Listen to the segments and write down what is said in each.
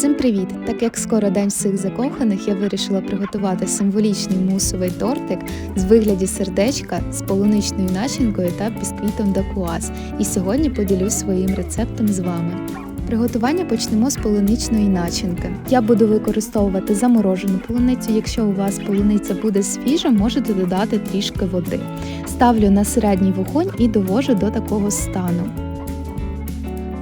Всім привіт! Так як скоро день всіх закоханих, я вирішила приготувати символічний мусовий тортик з вигляді сердечка з полуничною начинкою та бісквітом дакуаз. І сьогодні поділюсь своїм рецептом з вами. Приготування почнемо з полуничної начинки. Я буду використовувати заморожену полуницю. Якщо у вас полуниця буде свіжа, можете додати трішки води. Ставлю на середній вогонь і довожу до такого стану.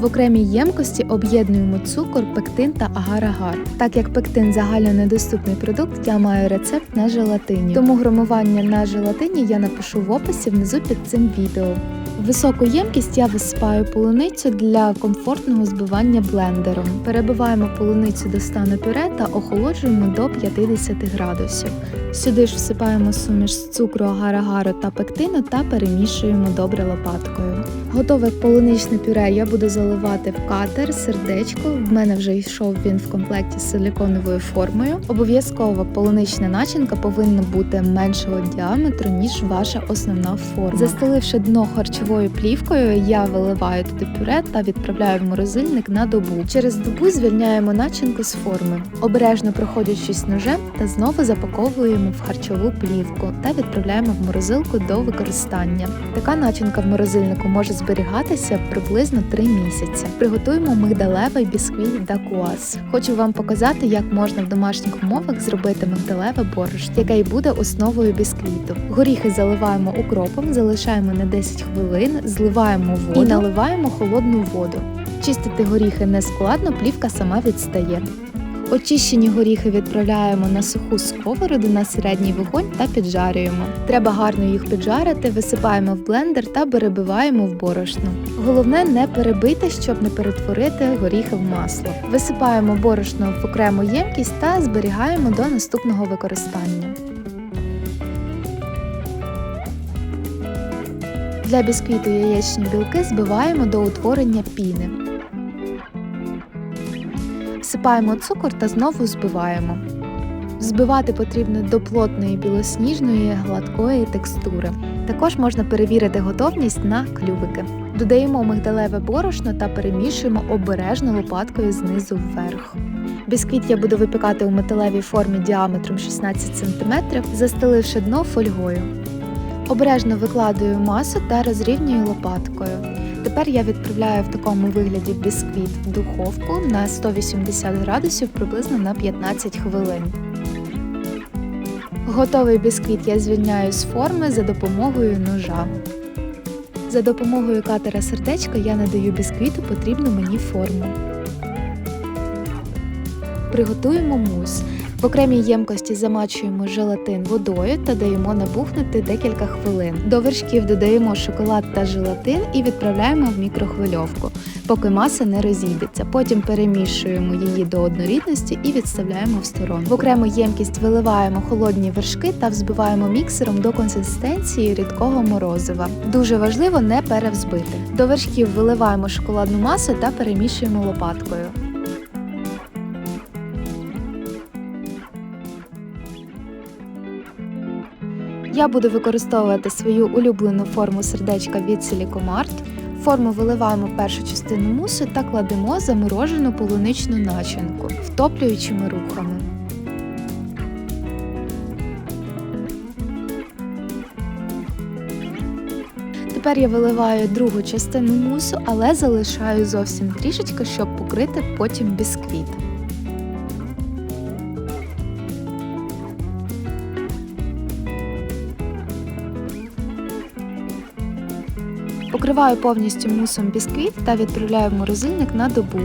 В окремій ємкості об'єднуємо цукор, пектин та агар-агар. Так як пектин загально недоступний продукт, я маю рецепт на желатині. Тому громування на желатині я напишу в описі внизу під цим відео. Високу ємкість я висипаю полуницю для комфортного збивання блендером. Перебиваємо полуницю до стану пюре та охолоджуємо до 50 градусів. Сюди ж всипаємо суміш з цукру, агар-агару та пектину та перемішуємо добре лопаткою. Готове полуничне пюре я буду заливати в катер, сердечко. В мене вже йшов він в комплекті з силиконовою формою. Обов'язково полунична начинка повинна бути меншого діаметру, ніж ваша основна форма. Застеливши дно харчовою плівкою, я виливаю туди пюре та відправляю в морозильник на добу. Через добу звільняємо начинку з форми, обережно проходячись ножем та знову запаковуємо в харчову плівку та відправляємо в морозилку до використання. Така начинка в морозильнику може зберігатися приблизно 3 місяці. Приготуємо мигдалевий бісквіт дакуаз. Хочу вам показати, як можна в домашніх умовах зробити мигдалеве борошно, яке й буде основою бісквіту. Горіхи заливаємо укропом, залишаємо на 10 хвилин, зливаємо воду і наливаємо холодну воду. Чистити горіхи не складно, плівка сама відстає. Очищені горіхи відправляємо на суху сковороду на середній вогонь та піджарюємо. Треба гарно їх піджарити, висипаємо в блендер та перебиваємо в борошно. Головне не перебити, щоб не перетворити горіхи в масло. Висипаємо борошно в окрему ємкість та зберігаємо до наступного використання. Для бісквіту яєчні білки збиваємо до утворення піни. Всипаємо цукор та знову збиваємо. Збивати потрібно до плотної білосніжної гладкої текстури. Також можна перевірити готовність на клювики. Додаємо мигдалеве борошно та перемішуємо обережно лопаткою знизу вверх. Бісквіт я буду випікати у металевій формі діаметром 16 см, застеливши дно фольгою. Обережно викладаю масу та розрівнюю лопаткою. Тепер я відправляю в такому вигляді бісквіт в духовку на 180 градусів приблизно на 15 хвилин. Готовий бісквіт я звільняю з форми за допомогою ножа. За допомогою катера сердечка я надаю бісквіту потрібну мені форму. Приготуємо мус. В окремій ємкості замачуємо желатин водою та даємо набухнути декілька хвилин. До вершків додаємо шоколад та желатин і відправляємо в мікрохвильовку, поки маса не розійдеться. Потім перемішуємо її до однорідності і відставляємо в сторону. В окрему ємкість виливаємо холодні вершки та взбиваємо міксером до консистенції рідкого морозива. Дуже важливо не перевзбити. До вершків виливаємо шоколадну масу та перемішуємо лопаткою. Я буду використовувати свою улюблену форму сердечка від Silicomart. Форму виливаємо першу частину мусу та кладемо заморожену полуничну начинку, втоплюючими рухами. Тепер я виливаю другу частину мусу, але залишаю зовсім трішечки, щоб покрити потім бісквіт. Покриваю повністю мусом бісквіт та відправляю в морозильник на добу.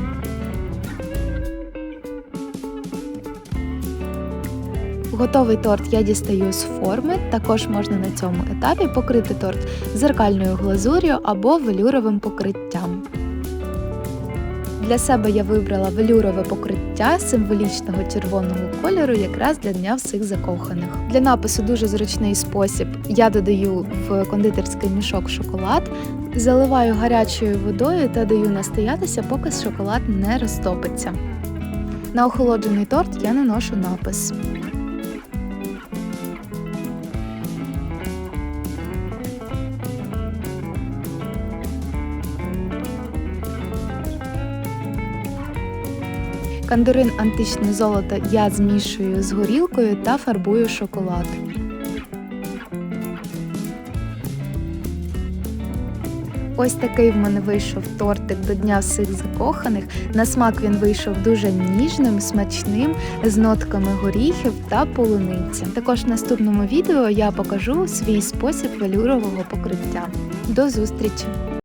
Готовий торт я дістаю з форми, також можна на цьому етапі покрити торт зеркальною глазур'ю або велюровим покриттям. Для себе я вибрала велюрове покриття символічного червоного кольору якраз для дня всіх закоханих. Для напису дуже зручний спосіб. Я додаю в кондитерський мішок шоколад, заливаю гарячою водою та даю настоятися, поки шоколад не розтопиться. На охолоджений торт я наношу напис. Кандурин античне золото я змішую з горілкою та фарбую шоколад. Ось такий в мене вийшов тортик до Дня всіх закоханих. На смак він вийшов дуже ніжним, смачним, з нотками горіхів та полуниці. Також в наступному відео я покажу свій спосіб велюрового покриття. До зустрічі!